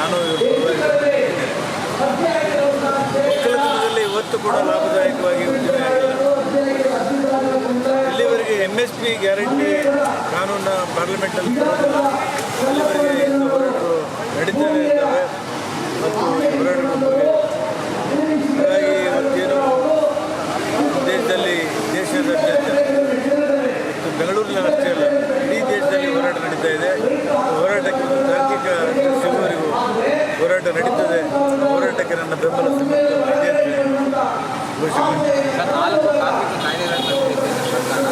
ನಾನು ಒಕ್ಕಲತನದಲ್ಲಿ ಇವತ್ತು ಕೂಡ ಲಾಭದಾಯಕವಾಗಿ ಉದ್ದಿಮೆ ಇಲ್ಲಿವರೆಗೆ ಎಂ ಎಸ್ ಪಿ ಗ್ಯಾರಂಟಿ ಕಾನೂನ ಪಾರ್ಲಿಮೆಂಟಲ್ಲಿ ಇಲ್ಲಿವರೆಗೆ ಹೋರಾಟಗಳು ನಡೀತಾನೆ ಇದ್ದಾವೆ ಮತ್ತು ಹೋರಾಟಗಳ ಹಾಗಾಗಿ ಇವತ್ತೇನು ದೇಶದಲ್ಲಿ ದೇಶದಾದ್ಯಂತ ಮತ್ತು ಬೆಂಗಳೂರಿನಲ್ಲಿ ಅಷ್ಟೇ ಅಲ್ಲ ಇಡೀ ದೇಶದಲ್ಲಿ ಹೋರಾಟ ನಡೀತಾ ಇದೆ ಹೋರಾಟಕ್ಕೆ ಒಂದು ತಾರ್ಕಿಕ ಸಿಗುವವರೆಗೂ ಹೋರಾಟ ನಡೀತದೆ. ಹೋರಾಟಕ್ಕೆ ನನ್ನ ಬೆಂಬಲ ನಾಲ್ಕು ಕಾರ್ಮಿಕ ಸರ್ಕಾರ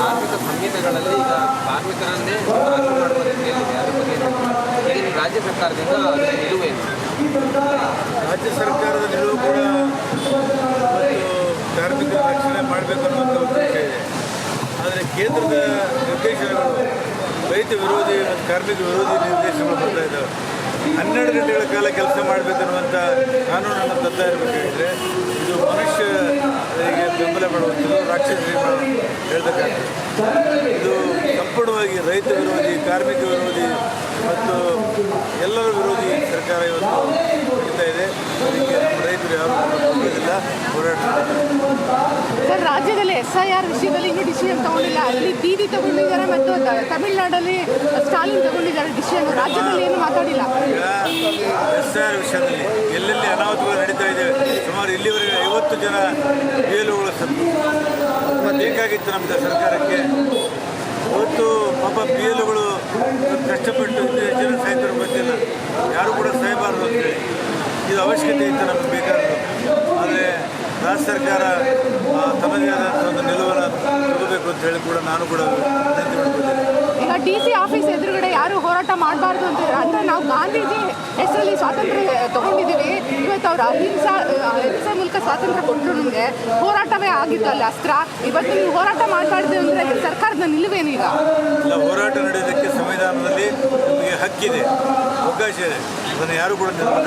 ಕಾರ್ಮಿಕ ಸಂಹಿತೆಗಳಲ್ಲಿ ಈಗ ಕಾರ್ಮಿಕರನ್ನೇ ರಾಜಿ ಮಾಡುವ ರೀತಿಯಲ್ಲಿದೆ ಅದ್ರ ಬಗ್ಗೆ ಏನು? ರಾಜ್ಯ ಸರ್ಕಾರದಿಂದ ಅದರ ನಿಲುವೇನು ರಾಜ್ಯ ಸರ್ಕಾರದ ನಿಲುವು ಕೂಡ ಕಾರ್ಮಿಕ ಕಾರ್ಮಿಕರ ರಕ್ಷಣೆ ಮಾಡಬೇಕು ಅನ್ನುವಂಥ ಉದ್ದೇಶ ಇದೆ. ಆದರೆ ಕೇಂದ್ರದ ನಿರ್ದೇಶನಗಳು ರೈತ ವಿರೋಧಿ ಮತ್ತು ಕಾರ್ಮಿಕ ವಿರೋಧಿ ನಿರ್ದೇಶನಗಳು ಬರ್ತಾ ಇದ್ದಾವೆ. ಹನ್ನೆರಡು ಗಂಟೆಗಳ ಕಾಲ ಕೆಲಸ ಮಾಡಬೇಕನ್ನುವಂಥ ಕಾನೂನನ್ನು ಇರಬೇಕು ಇರಬೇಕಾಗಿದ್ರೆ ಇದು ಮನುಷ್ಯರಿಗೆ ಬೆಂಬಲ ಮಾಡುವಂಥದ್ದು ರಾಕ್ಷಸರಿಗೆ ಹೇಳ್ಬೇಕಾಗ್ತದೆ. ಇದು ಸಂಪೂರ್ಣವಾಗಿ ರೈತ ವಿರೋಧಿ, ಕಾರ್ಮಿಕ ವಿರೋಧಿ ಮತ್ತು ಎಲ್ಲರ ವಿರೋಧಿ ಸರ್ಕಾರ ಇವತ್ತು ಇದೆ. ಅದಕ್ಕೆ ನಮ್ಮ ರೈತರು ಯಾರು ಸರ್, ರಾಜ್ಯದಲ್ಲಿ ಎಸ್ ಐ ಆರ್ ವಿಷಯದಲ್ಲಿ ಇನ್ನೂ ಡಿಸಿಷನ್ ತಗೊಂಡಿಲ್ಲ. ಅಲ್ಲಿ ದೀದಿ ತಗೊಂಡಿದ್ದಾರೆ ಮತ್ತು ತಮಿಳ್ನಾಡಲ್ಲಿ ಸ್ಟಾಲಿನ್ ತಗೊಂಡಿದ್ದಾರೆ ಡಿಸಿಷನ್ ರಾಜ್ಯದಲ್ಲಿ ಏನು ಮಾತಾಡಿಲ್ಲ? ಎಸ್ ಐ ಆರ್ ವಿಷಯದಲ್ಲಿ ಎಲ್ಲೆಲ್ಲಿ ಅನಾಹುತಗಳು ನಡೀತಾ ಇದೆ, ಸುಮಾರು ಇಲ್ಲಿವರೆಗೆ ಐವತ್ತು ಜನ ಬೇಲುಗಳು ಸತ್ತು ಬೇಕಾಗಿತ್ತು ನಮ್ಮದು ಸರ್ಕಾರಕ್ಕೆ. ಇವತ್ತು ಪಾಪ ಪಿ ಎಲ್ಗಳು ಕಷ್ಟಪಟ್ಟು ಜನ ಸಾಯ್ತಾರೆ ಗೊತ್ತಿಲ್ಲ. ಯಾರು ಕೂಡ ಸಾಯಬಾರದು ಅಂತೇಳಿ ಇದು ಅವಶ್ಯಕತೆ ಇತ್ತು ನಮಗೆ ಆದರೆ ರಾಜ್ಯ ಸರ್ಕಾರ ತಮಗೆ ತಮ್ಮದೇ ಆದಂಥ ಒಂದು ನಿಲುವನ್ನು ತಗೋಬೇಕು ಅಂತ ಹೇಳಿ ಕೂಡ ನಾನು ಕೂಡ ವಿನಂತಿ ಈಗ ಡಿ ಸಿ ಆಫೀಸ್ ಎದುರುಗಡೆ ಯಾರು ಹೋರಾಟ ಮಾಡಬಾರ್ದು ಅಂತ ಅಂದರೆ ನಾವು ಗಾಂಧೀಜಿ ಹೆಸರಲ್ಲಿ ಸ್ವಾತಂತ್ರ್ಯ ತಗೊಂಡಿದ್ದೀವಿ. ಇವತ್ತು ಅವ್ರು ಅಹಿಂಸಾ ಅಹಿಂಸೆ ಮೂಲಕ ಸ್ವಾತಂತ್ರ್ಯ ಕೊಟ್ಟರು ನಮಗೆ. ಹೋರಾಟವೇ ಆಗಿತ್ತು ಅಲ್ಲಿ ಅಸ್ತ್ರ. ಇವತ್ತು ನೀವು ಹೋರಾಟ ಮಾಡಬಾರ್ದು ಅಂದರೆ ಸರ್ಕಾರದ ನಿಲುವೇನೀಗ ಇಲ್ಲ ಹೋರಾಟ ನಡೆಯೋದಕ್ಕೆ ಸಂವಿಧಾನದಲ್ಲಿ ನಮಗೆ ಹಕ್ಕಿದೆ ಅವಕಾಶ ಇದೆ. ಅದನ್ನು ಯಾರು ಕೂಡ ನಿರ್ಮಾಣ